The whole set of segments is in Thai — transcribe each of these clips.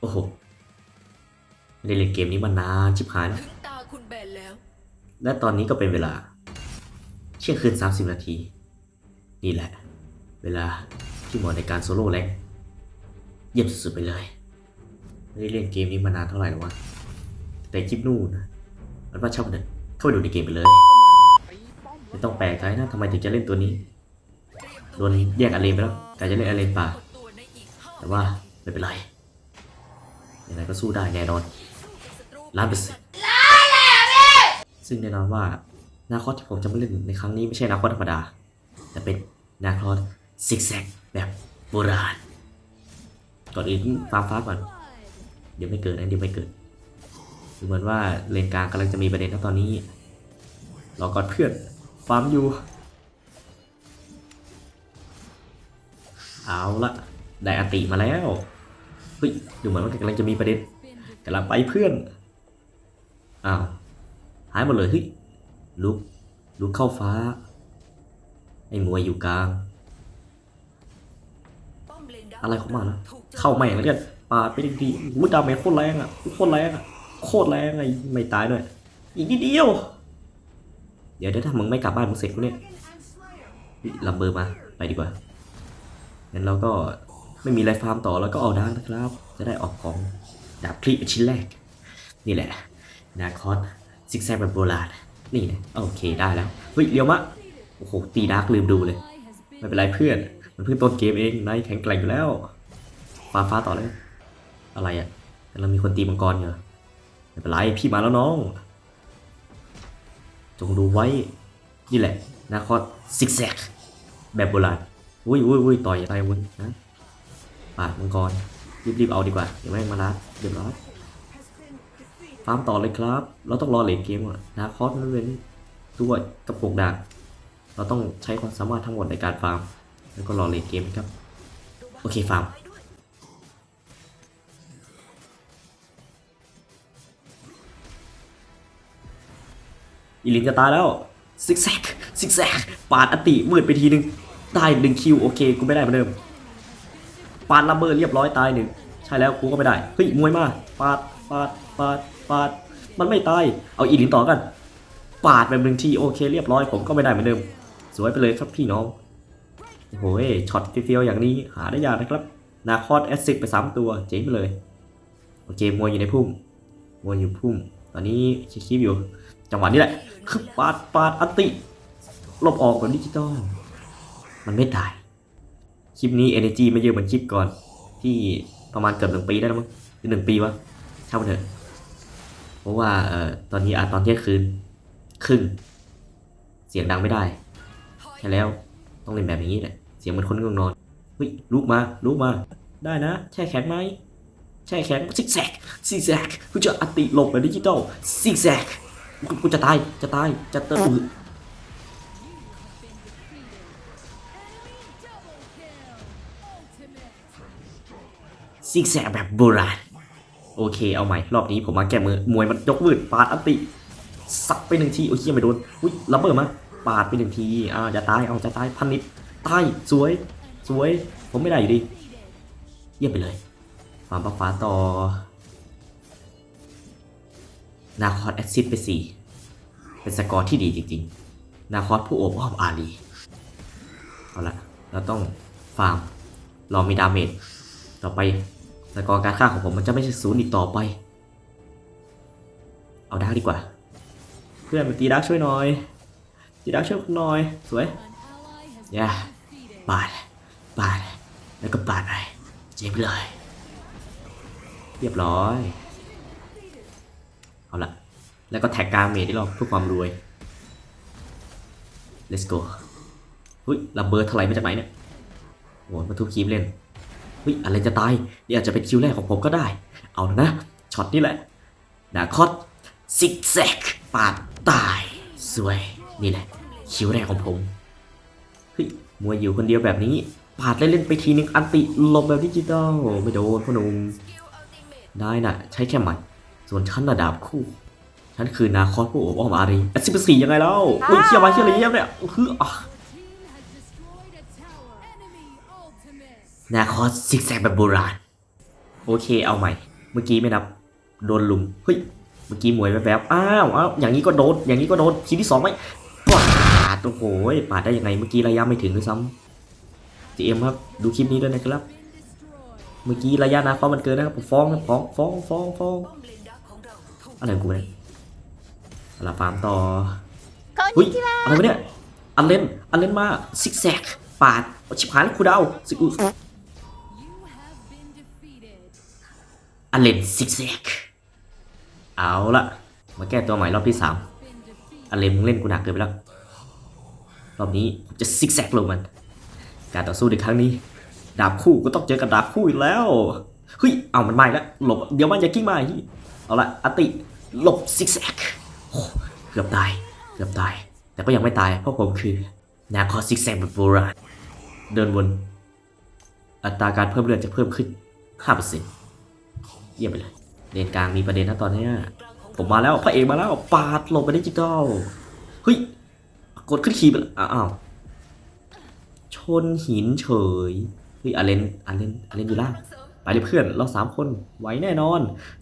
โอ้โหไม่ได้เล่นเกมนี้มานานชิบหายแล้วถึงตาคุณแบนแล้ว และตอนนี้ก็เป็นเวลาเที่ยงคืน 30 นาที นี่แหละ เวลาที่เหมาะในการโซโล่แรงเยี่ยมสุดๆไปเลยไม่ได้เล่นเกมนี้มานานเท่าไหร่แล้ววะแต่คลิปนู่นนะมันว่าช่างมันเถอะเข้าไปดูในเกมไปเลยไม่ต้องแปลกใจนะทำไมถึงจะเล่นตัวนี้โดนแยกอาเลนไปแล้วกลายจะเล่นอาเลนป่ากดตัวในอีกห้าแต่ว่าไม่เป็นไร ยังไงก็สู้ได้แน่นอนรูล้านเปอร์เซ็นต์ซึ่งแน่นอนว่านาคอสที่ผมจะมาเล่นในครั้งนี้ไม่ใช่นาคอสธรรมดา แต่เป็นนาคอสซิกแซกแบบโบราณ ก่อนอื่นฟาร์มฟ้าก่อน เดี๋ยวไม่เกิดนะเดี๋ยวไม่เกิดดูเหมือนว่าเลนกลางกำลังจะมีประเด็นนะตอนนี้รอก่อนเพื่อนฟาร์มอยู่ เอาละได้อติมาแล้ว เฮ้ยดูเหมือนว่ากำลังจะมีประเด็นกำลังไปเพื่อนอ้าวหายหมดเลยเฮ้ยลุกลุกเข้าฟ้าไอ้มวยอยู่กลาง อะไรของมันนะเข้าแม่งแล้วกันปาดไปทีทีวุ้ดาเมจโคตรแรงอะโคตรแรงอะโคตรแรงไอ้ไม่ตายด้วยอีกนิดเดียว เดี๋ยวเดี๋ยวถ้ามึงไม่กลับบ้านมึงเสร็จกูเนี่ยเฮ้ยลำเบอร์มาไปดีกว่างั้นเราก็ ไม่มีอะไรฟาร์มต่อแล้วก็เอาดาร์กนะครับ จะได้ออกของดาบคลีเป็นชิ้นแรก นี่แหละนาคอสซิกแซกแบบโบราณนี่นะโอเคได้แล้วเฮ้ยเลี้ยวมะโอ้โหตีดาร์กลืมดูเลย ไม่เป็นไรเพื่อน มันเพิ่งต้นเกมเองนายแข็งแกร่งอยู่แล้วฟ้าฟ้าต่อเลย อะไรอะ่ะเรามีคนตีมังกรอยู่ไม่เป็นไรพี่มาแล้วน้อง จงดูไว้ นี่แหละนาคอสซิกแซกแบบโบราณอุ้ยอุ้ยอุ้ยต่อยอะไรวุ้นนะ ปาดมังกร รีบๆเอาดีกว่า เดี๋ยวแม่งมาลัดเดี๋ยวร้อนฟาร์มต่อเลยครับ เราต้องรอเลนเกมอะนาคอสมันเป็นตัวกระปุกดาบเราต้องใช้ความสามารถทั้งหมดในการฟาร์ม แล้วก็รอเลนเกมครับ โอเคฟาร์มอีลินจะตายแล้วซิกแซกซิกแซกปาดอติมืดไปทีนึง ได้หนึ่งคิว โอเค กูไม่ได้เหมือนเดิม ปาดลัมเบอร์เรียบร้อยตายหนึ่งใช่แล้วกูก็ไม่ได้เฮ้ยมวยมาปาดปาดปาดปาดมันไม่ตายเอาอีลินต่อกัน ปาดแบบหนึ่งทีโอเคเรียบร้อยผมก็ไม่ได้เหมือนเดิม สวยไปเลยครับพี่น้องโอ้โหยช็อตเฟี้ยวๆอย่างนี้หาได้ยากนะครับนาคอสแอสซิดไปสามตัวเจ๋งไปเลยโอเคมวยอยู่ในพุ่มมวยอยู่พุ่ม ตอนนี้คิดๆอยู่ จังหวะนี้แหละคือปาดปาดอันติลบออกแบบดิจิตอลมันไม่ตาย คลิปนี้ energy ไม่เยอะเหมือนคลิปก่อน ที่ประมาณเกือบหนึ่งปีได้แล้วมั้งหรือหนึ่งปีวะช่างมันเถอะเพราะว่าเอ่อตอนนี้อาตอนเที่ยงคืนครึ่งเสียงดังไม่ได้ใช่แล้วต้องเล่นแบบนี้แหละเสียงเหมือนคนง่วงนอนเฮ้ยลุกมาลุกมา ได้นะ แช่แข็งไหมแช่แข็งซิกแซกซิกแซกกูจะอัติหลบแบบดิจิตอลซิกแซกกูจะตายจะตายจะเตอร์ ซิกแซกแบบโบราณโอเคเอาใหม่รอบนี้ผมมาแก้มือมวยมันยกวืดปาดอัติสักไปหนึ่งทีโอ้ยเหี้ยไม่โดนอุ้ยระเบิดมาปาดไปหนึ่งทีอ่าจะตายเอาจะตายพันนิดตายสวยสวย ผมไม่ได้อยู่ดี เยี่ยมไปเลยฟาร์มปลาฟ้าต่อนาคอสแอซิดไปสี่เป็นสกอร์ที่ดีจริงๆ นาคอสผู้โอบอ้อมอารีเอาละเราต้องฟาร์มรอมีดาเมจต่อไป สกอร์การฆ่าของผมมันจะไม่ใช่ศูนย์อีกต่อไป เอาดาร์กดีกว่า เพื่อนมาตีดาร์กช่วยหน่อย ตีดาร์กช่วยหน่อย สวยอย่าปาด ปาด แล้วก็ปาดไปเจ็บเลย เรียบร้อย เอาละแล้วก็แท็กกลางเมดที่เราเพื่อความรวย let's go เฮ้ยระเบิดถลายมาจากไหนเนี่ยโอ้มาทุกคีมเล่น เฮ้ยอะไรจะตาย นี่อาจจะเป็นคิวแรกของผมก็ได้ เอาละนะ ช็อตนี้แหละดาคอตซิกแซกปาดตาย สวย นี่แหละ คิวแรกของผม เฮ้ยมวยอยู่คนเดียวแบบนี้ ปาดเล่นๆไปทีนึงอันติลบแบบดิจิตอลไม่โดนพ่อหนุ่มได้น่ะ ใช้แค่หมัด ส่วนฉันน่ะดาบคู่ฉันคือนาคอสผู้อบอ้อมอารีแอซิบสี่ยังไงแล้วอุ้ยเคียวมาเคียวเลยเยี่ยมเนี่ยคืออะ นาคอสซิกแซกแบบโบราณ โอเคเอาใหม่ เมื่อกี้ไม่นับ โดนลุม เฮ้ย เมื่อกี้มวยแบบอ้าวอ้าวอย่างนี้ก็โดน อย่างนี้ก็โดน ทีที่สองไหมปาดโอ้โหปาดได้ยังไง เมื่อกี้ระยะไม่ถึงด้วยซ้ำจีเอ็มครับ ดูคลิปนี้ด้วยนะครับ เมื่อกี้ระยะนาคอสมันเกินนะครับฟ้องฟ้องฟ้องฟ้องฟ้องอะไรกูเนี่ยลาฟามต่อเฮ้ยอะไรเนี่ย อันเล่น อันเล่นมา ซิกแซก ปาดชิบหายแล้วครูดาวสิก อเลนซิกแซกเอาละมาแก้ตัวใหม่รอบที่สามอเลนมึงเล่นกูหนักเกินไปแล้ว รอบนี้ผมจะซิกแซกลงมัน การต่อสู้ในครั้งนี้ ดาบคู่ก็ต้องเจอกับดาบคู่อีกแล้ว เฮ้ย เอามันไม่แล้วหลบ เดี๋ยวมันจะกิ้งมาอีกเอาละอติ หลบซิกแซกเกือบตาย เกือบตาย แต่ก็ยังไม่ตาย เพราะผมคือนาคอซิกแซกแบบโบราณ เดินวน อัตราการเพิ่มเลือดจะเพิ่มขึ้น5%เยี่ยมไปเลยเลนกลางมีประเด็นนะตอนนี้ผมมาแล้วพระเอกมาแล้วปาดลบไปดิจิตอลเฮ้ยกดขึ้นคีย์ไปแล้วอ้าวชนหินเฉยเฮ้ยอาเลนอาเลนอาเลนอยู่ล่างไปเลยเพื่อนเราสามคนไหวแน่นอน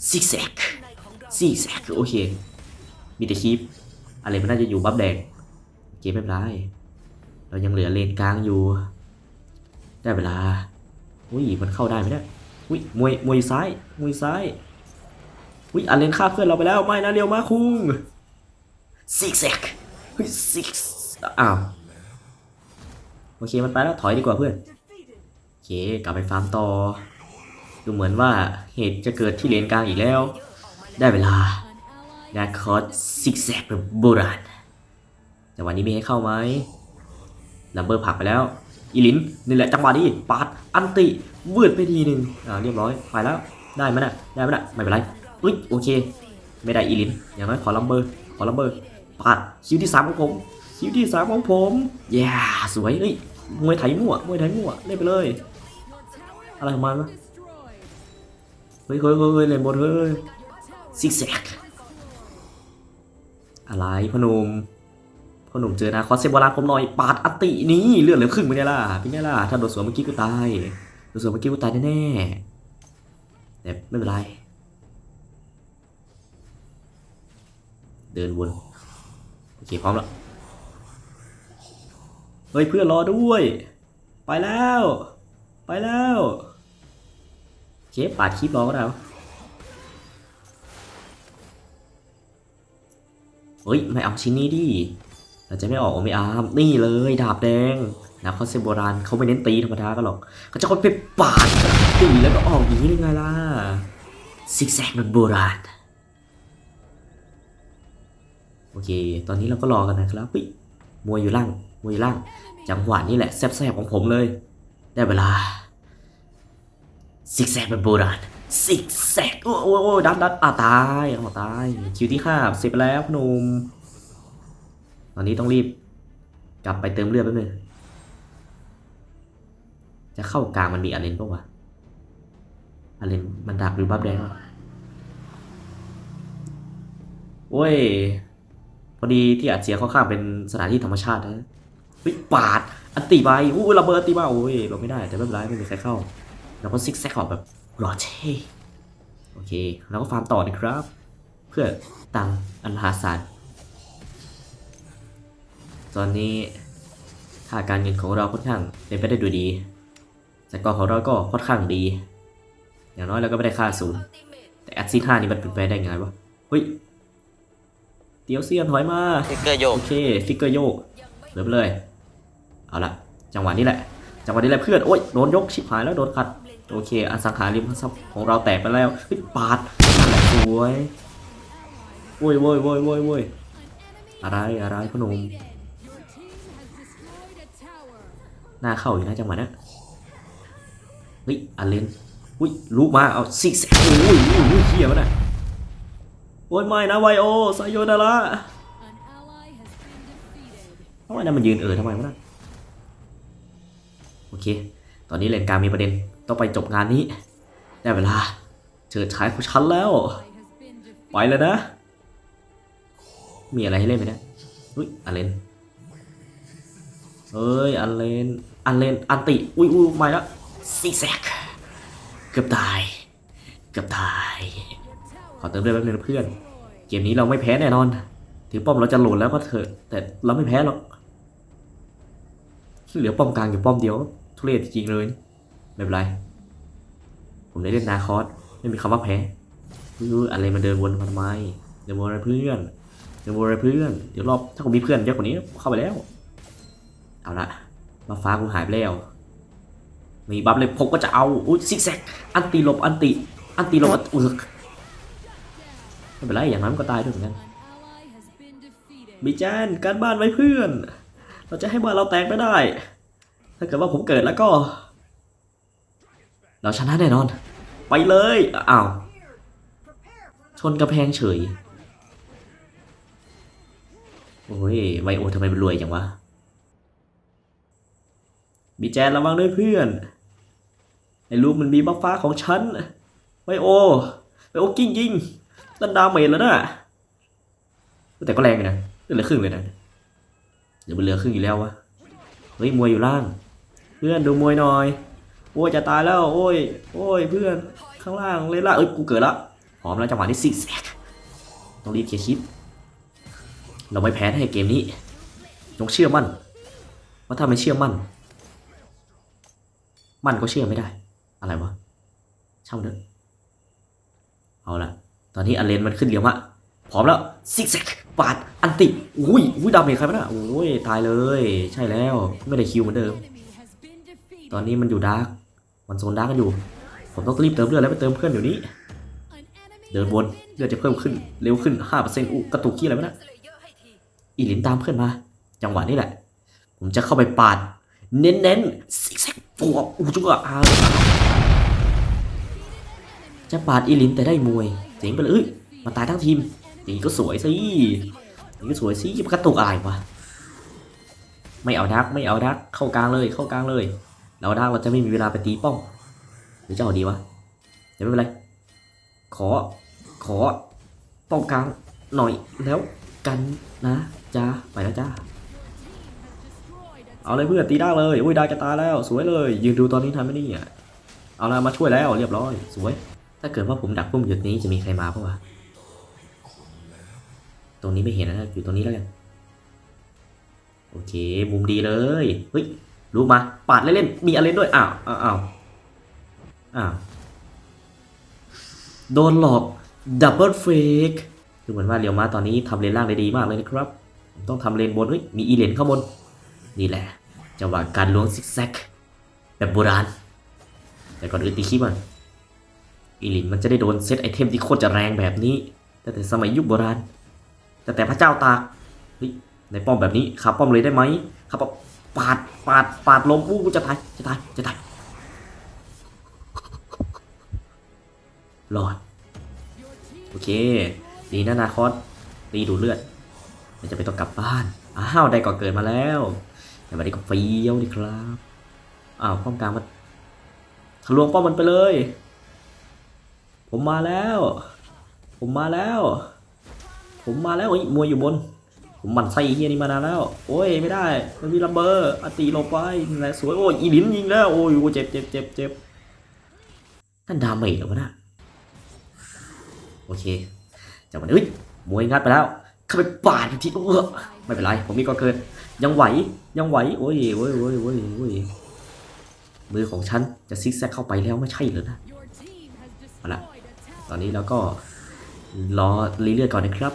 ซิกแซกซิกแซกโอเค มีแต่คีปอาเลนมันน่าจะอยู่บัฟแดงโอเคไม่เป็นไรเรายังเหลือเลนกลางอยู่ ได้เวลาอุ้ยมันเข้าได้ไหมเนี่ย อุ้ยมวยมวยซ้ายมวยซ้ายอุ้ยอาเลนฆ่าเพื่อนเราไปแล้วไม่นะเรียวมาคุงซิกแซกเฮ้ยซิกอ้าวโอเคมันไปแล้วถอยดีกว่าเพื่อนโอเคกลับไปฟาร์มต่อดูเหมือนว่าเหตุจะเกิดที่เลนกลางอีกแล้ว ได้เวลานาคอสซิกแซกแบบโบราณแต่วันนี้มีให้เข้าไหมลัมเบอร์ผักไปแล้วอีลินนี่แหละจังหวะนี้ปาดอันติ วืดไปทีหนึ่งอ่าเรียบร้อยไปแล้วได้ไหมน่ะได้ไหมน่ะไม่เป็นไรอุ้ยโอเค ไม่ได้อีลินอย่างน้อยขอลัมเบอร์ขอลัมเบอร์ปาดคิวที่สามของผมคิวที่สามของผมย่สวยเอ้ยมวยไถมั่วมวยไถมั่วเล่นไปเลย อะไรของมันวะเฮ้ยเฮ้ยเฮ้ยเฮ้ยเล่นบนเฮ้ยซิกแซกอะไรพนมพนุมเจอนะคอสเซบอลาผมหน่อยปาดอตินี่เลือดเหลือครึ่งไปไงล่ะเป็นไงล่ะถ้าโดนสวนเมื่อกี้กูตาย โดนสวนเมื่อกี้กูตายแน่ๆแต่ไม่เป็นไร เดินวน โอเค พร้อมแล้ว เฮ้ย เพื่อนรอด้วย ไปแล้ว ไปแล้วโอเคปาดคลิปรอก็ได้วเฮ้ย ไม่เอาชิ้นนี้ดิเราจะไม่ออกไม่อามนี่เลย ดาบแดง นะเขาเซโบราณเขาไม่เน้นตีธรรมดาก็หรอกเขาจะคอยไปปาดตีแล้วก็ออกอย่างนี้เลยไงล่ะซิกแซกแบบโบราณโอเค ตอนนี้เราก็รอกันนะครับเฮ้ยมวยอยู่ล่างมวยอยู่ล่าง จังหวะนี้แหละแซ่บๆของผมเลย ได้เวลาซิกแซกแบบโบราณซิกแซกโอ้โอ้ดันดันอ่าตายอ่าตาย คิวที่ห้าเสร็จไปแล้วพอหนุ่มตอนนี้ต้องรีบ กลับไปเติมเลือดแป๊บนึง จะเข้ากลางมันมีอาเลนปะวะอาเลนมันดักหรือบัฟแดงวะโอ้ย พอดีที่อัดเสียงค่อนข้างเป็นสถานที่ธรรมชาตินะเฮ้ยปาด อันตีไปอู้ระเบิดตีมาโอ้ยเราไม่ได้แต่ไม่เป็นไรไม่มีใครเข้าเราก็ซิกแซกออกแบบรอเช่โอเคแล้วก็ฟาร์มต่อนะครับ เพื่อตังอันหาศาลตอนนี้ค่าการเงินของเราค่อนข้างเป็นไปได้ดูดี สกอร์ของเราก็ค่อนข้างดี อย่างน้อยเราก็ไม่ได้ค่าศูนย์อัลติเมทแต่แอดซีท่านี่มันเป็นไปได้ไงวะเฮ้ยเตียวเซียนถอยมาฟิกเกอร์โยโอกเคฟิกเกอร์โยกยังไม่เหลือไปเลย เอาละจังหวะนี้แหละ จังหวะนี้แหละเพื่อนโอ้ยโดนยกชิบหายแล้วโดนขัดโอเคอสังหาริมทรัพย์ของเราแตกไปแล้วเฮ้ยปาดนั่นแหละสวยโว้ยโว้ยโว้ยโว้ยโว้ยอะไรอะไรพอหนมหน้าเข้าอยู่นะจังหวะนั้นเฮ้ยอันเลนอุ้ยลุกมาเอาซิกแซกโอ้ยอุ้ยอุ้ยเฮียวนะโอ้ยไม่นะไวโอไซโยนาระทำไมนั่นมันยืนเออทำไมวะนะโอเค ตอนนี้เลนกลางมีประเด็นต้องไปจบงานนี้ ได้เวลาเจอชายของฉันแล้ว ไปแล้วนะ มีอะไรให้เล่นไหมเนี่ยอุ้ยอันเลนเอ้ยอันเลนอันเลนอันติ อุ้ยอุ้ยไมาแล้ว ซิกแซกเกือบตาย เกือบตาย ขอเติมเลือดแป๊บนึงนะเพื่อน เกมนี้เราไม่แพ้แน่นอน ถึงป้อมเราจะโหลดแล้วก็เถอะ แต่เราไม่แพ้หรอก เหลือป้อมกลางอยู่ป้อมเดียว ทุเรศจริงเลย ไม่เป็นไร ผมได้เล่นนาคอส ไม่มีคำว่าแพ้รู้อะไรมาเดินวนมาทำไม เดินวนอะไรเพื่อน เดินวนอะไรเพื่อน เดี๋ยวรอบถ้าผมมีเพื่อนเยอะกว่านี้เข้าไปแล้ว เอาละมาฟ้ากูหายไปแล้ว มีบัฟเลยผมก็จะเอาอุ้ยซิกแซกอันตีหลบอันติอันตีหลบอึกไม่เป็นไรอย่างนั้นก็ตายด้วยเหมือนกันบิจานการบ้านไว้เพื่อน เราจะให้บ้านเราแตกไม่ได้ ถ้าเกิดว่าผมเกิดแล้วก็ เราชนะแน่นอน ไปเลยอ้าวชนกระแพงเฉยโอ้ยไวโอทำไมมันรวยจังวะบิจานระวังด้วยเพื่อน ไอ้ลูกมันมีบัฟฟ้าของฉันไวโอไวโอกิ้งยิงตันดาเมจแล้วนะแต่ก็แรงอยู่นะเหลือครึ่งเลยนะเดี๋ยวมันเหลือครึ่งอยู่แล้ววะเฮ้ยมวยอยู่ล่าง เพื่อนดูมวยหน่อย โอ้ยจะตายแล้วโอ้ยโอ้ยเพื่อนข้างล่างเลยล่ะเอ้ยกูเกิดละพร้อมแล้วจังหวะนี้ซิกแซกต้องรีบเคลียร์คลิป เราไม่แพ้ให้เกมนี้จงเชื่อมั่นว่าถ้าไม่เชื่อมั่น มันก็เชื่อไม่ได้ อะไรวะช่างเถอะเอาละตอนนี้อเลนมันขึ้นเรียวมะพร้อมแล้วซิกแซกปาดอันติอุ้ยอุ้ยดาเมจใครมาน่ะโอ้ยตายเลย ใช่แล้วไม่ได้คิวเหมือนเดิม ตอนนี้มันอยู่ดาร์กมันโซนดาร์กกันอยู่ ผมต้องรีบเติมเลือดแล้วไปเติมเพื่อนเดี๋ยวนี้ เดินวนเลือดจะเพิ่มขึ้นเร็วขึ้น5%อุกระตุกขี้อะไรวะเนะสเลเยอร์ให้ทีอีหลินตามเพื่อนมา จังหวะนี้แหละ ผมจะเข้าไปปาด เน้นเน้นๆซิกแซก ปวบอูจุกอะอาจะปาดอีลินแต่ได้มวยเจ๋งไปเลยมาตายทั้งทีมอย่างนี้ก็สวยสิย่างนี้ก็สวยสิกระตุกอะไรวะไม่เอาดักไม่เอาดักเข้ากลางเลยเข้ากลางเลย เราดักเราจะไม่มีเวลาไปตีป้อมหรือจะเอาดีวะแต่ไม่เป็นไรขอขอป้อมกลางหน่อยแล้วกันนะจ้าไปแล้วจ้า เอาเลยเพื่อนตีได้เลยอุ้ยได้จะตายแล้ว สวยเลย ยืนดูตอนนี้ทันไมเนี่ยเอาละมาช่วยแล้วเรียบร้อยสวย ถ้าเกิดว่าผมดักปุ่มหยุดนี้จะมีใครมาปะวะตรงนี้ไม่เห็นนะอยู่ตรงนี้แล้วกันโอเคมุมดีเลยเฮ้ยรู้มาปาดเล่นๆมีอะไรด้วยอ้าวอ้าวอ้าวโดนหลอกดับเบิลเฟกดูเหมือนว่าเรียวมาตอนนี้ทำเลนล่างได้ดีมากเลยนะครับ ต้องทำเลนบนเฮ้ยมีอีเลนข้างบน นี่แหละจังหวะการล้วงซิกแซกแบบโบราณ แต่ก่อนอื่นตีคลิปมันอีลินมันจะได้โดนเซตไอเทมที่โคตรจะแรงแบบนี้ตั้งแต่สมัยยุคโบราณแต่แต่พระเจ้าตากเฮ้ยในป้อมแบบนี้ขับป้อมเลยได้ไหมขับป้อมปาดปาดปาดลมอู้จะตายจะตายจะตายรอดโอเค ดีนะนาคอสตีดูเลือดมันจะไปต้องกลับบ้านอ้าวได้ก่อเกิดมาแล้ว แต่วันนี้ก็เฟี้ยวดีครับอ้าวป้อมกลางมันทะลวงป้อมมันไปเลย ผมมาแล้ว ผมมาแล้ว ผมมาแล้วโอ้ยมวยอยู่บน ผมมันไส้เฮียนี่มานานแล้ว โอ้ยไม่ได้ มันมีลัมเบอร์อตีหลบไว้นั่นแหละสวยโอ้ยอีลินยิงแล้วโอ้ยโอ้ยเจ็บเจ็บเจ็บเจ็บนั่นดาเมจหรอวะนะโอเคจังหวะนี้มวยงัดไปแล้วเข้าไปปาดทีเออไม่เป็นไรผมมีก่อเกิน ยังไหวยังไหวโอ้ยโอ้ยโอ้ยโอ้ยโอ้ยมือของฉันจะซิกแซกเข้าไปแล้วไม่ใช่หรือนะเอาละตอนนี้เราก็รอรีเลือดก่อนนะครับ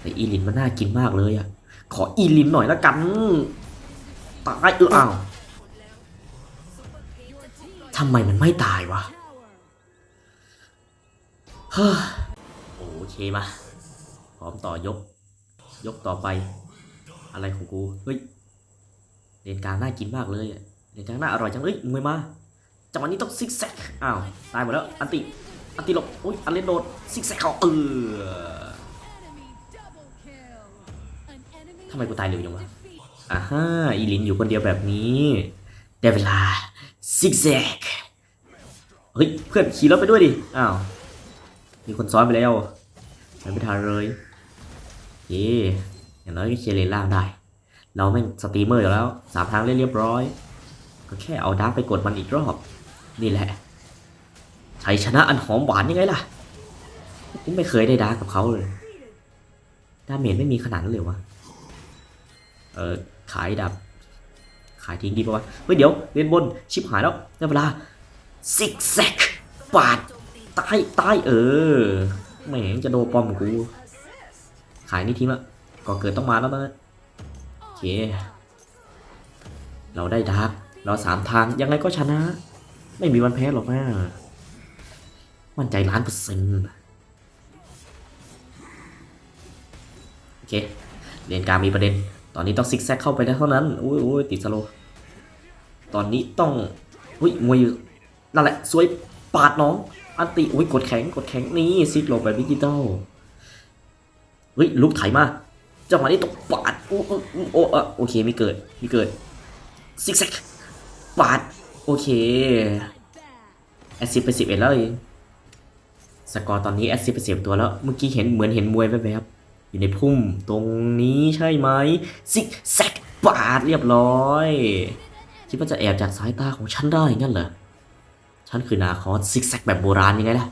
แต่อีลินมันน่ากินมากเลยอะขออีลินหน่อยละกันตายเอออ้าวทำไมมันไม่ตายวะโอเคมาพร้อมต่อยก ยกต่อไป อะไรของกู เฮ้ยเลนกลางน่ากินมากเลยเลนกลางน่าอร่อยจังเอ้ยมวยมาจังหวะนี้ต้องซิกแซก อ้าว ตายหมดแล้ว อันติ อันติหลบอุ้ย อันเลนโดดซิกแซกเขาเออทำไมกูตายเร็วจังวะอ่าฮะอีลินอยู่คนเดียวแบบนี้ได้เวลาซิกแซก เฮ้ย เพื่อนขี่รถไปด้วยดิ อ้าว มีคนซ้อนไปแล้วไม่ทันเลย เย่ อย่างน้อยก็เคลียร์เลนล่างได้ เราแม่งสตรีมเมอร์อยู่แล้วสามทางเล่นเรียบร้อย ก็แค่เอาดาร์กไปกดมันอีกรอบ นี่แหละชัยชนะอันหอมหวานยังไงล่ะกูไม่เคยได้ดาร์กกับเขาเลยดาเมจไม่มีขนาดนั้นเลยวะเออขายดับ ขายทิ้งดีป่าวะเฮ้ยเดี๋ยวเรียนบนชิบหายแล้วได้เวลาซิกแซกปาดตายตายเออแหมจะโดนปอมกู ขายนี่ทิ้งละ ก่อเกิดต้องมาแล้วนะโอเค เราได้ดาร์กเราสามทางยังไงก็ชนะ ไม่มีวันแพ้หรอกนะมั่นใจล้านเปอร์เซ็นต์โอเคเรียนการมีประเด็น ตอนนี้ต้องซิกแซกเข้าไปแล้เท่านั้นอุ้ยอุ้ยติดสโลตอนนี้ต้องอุ้ยมวยอยู่นั่นแหละสวยปาดน้อง อันติอุ้ยกดแข็งกดแข็งนี่ซิกโลแบบดิจิตอลเฮ้ยลุกไถมา จังหวะนี้ต้องปาดโอ้โอ้โอ้โอ้อะโอเคมีเกิดมีเกิดซิกแซกปาดโอเคแอซิสไปสิบเอ็ดแล้วเองสกอร์ตอนนี้แอซิสไปสิบตัวแล้ว เมื่อกี้เห็นเหมือนเห็นมวยแวบๆอยู่ในพุ่มตรงนี้ใช่ไหมซิกแซกปาดเรียบร้อยคิดว่าจะแอบจากสายตาของฉันได้งั้นเหรอฉันคือนาคอสซิกแซกแบบโบราณยังไงล่ะ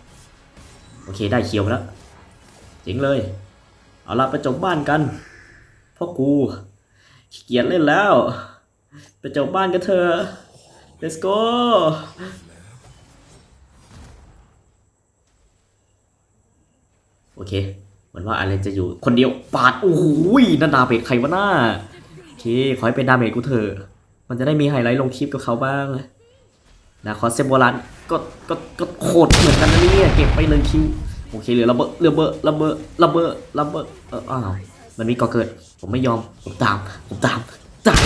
โอเคได้เคียวแล้วเจ๋งเลย เอาละไปจบบ้านกัน พ่อกูขี้เกียจเล่นแล้ว ไปจบบ้านกันเถอะ let's go โอเค เหมือนว่าอะไรจะอยู่คนเดียวปาด โอ้โหนั่นดาเมจใครวะหน้า โอเค ขอให้เป็นดาเมจกูเถอะ มันจะได้มีไฮไลท์ลงคลิปกับเขาบ้างนะคอสเซมโบรันก็ก็ก็โคตรเหมือนกันนะเนี่ยเก็บไปเลยคิว โอเคเหลือระเบิดระเบิดระเบิดระเบิดระเบิดเอออ้าว มันมีก่อเกิด ผมไม่ยอม ผมตาม ผมตามตาม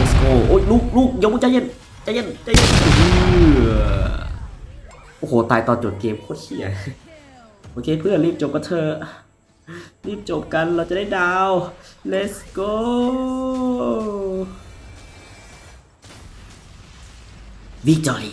let's go โอ้ยลูกลูกอย่ามึงใจเย็นใจเย็นใจเย็นเออโอ้โห ตายตอนจบเกมโคตรเหี้ยโอเคเพื่อนรีบจบกันเถอะรีบจบกันเราจะได้ดาว let's go victory